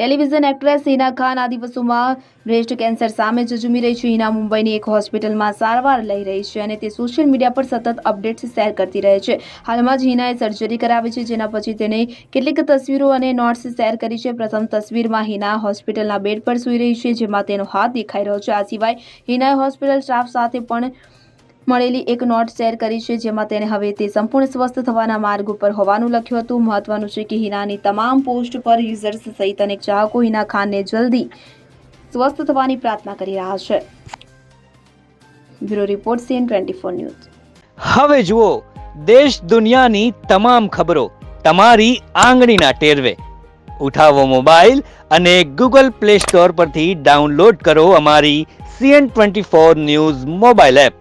Television actress Hina Khan આ દિવસોમાં breast cancer સામે ઝઝૂમી રહી છે. હિના મુંબઈની એક હોસ્પિટલમાં સારવાર લઈ રહી છે અને તે સોશિયલ મીડિયા પર સતત અપડેટ્સ શેર કરતી રહે છે. હાલમાં જ હિનાએ સર્જરી કરાવી છે, જેના પછી તેણે કેટલીક તસવીરો અને નોટ્સ શેર કરી છે. પ્રથમ તસવીરમાં હિના હોસ્પિટલના બેડ પર સૂઈ રહી છે, જેમાં તેનો હાથ દેખાઈ રહ્યો છે. આ સિવાય હિનાએ હોસ્પિટલ સ્ટાફ સાથે પણ મળેલી એક નોટ શેર કરી છે, જેમાં તેણે હવે તે સંપૂર્ણ સ્વસ્થ થવાના માર્ગ ઉપર હોવાનું લખ્યું હતું. મહત્વનું છે કે હિનાની તમામ પોસ્ટ પર યુઝર્સ સહિત અનેક ચાહકો હિના ખાનને જલ્દી સ્વસ્થ થવાની પ્રાર્થના કરી રહ્યા છે. Bureau report CN twenty four news. હવે જુઓ, દેશ દુનિયાની તમામ ખબરો તમારી આંગળીના ટેરવે. ઉઠાવો મોબાઈલ અને ગૂગલ પ્લે સ્ટોર પરથી ડાઉનલોડ કરો અમારી CN twenty four news mobile app.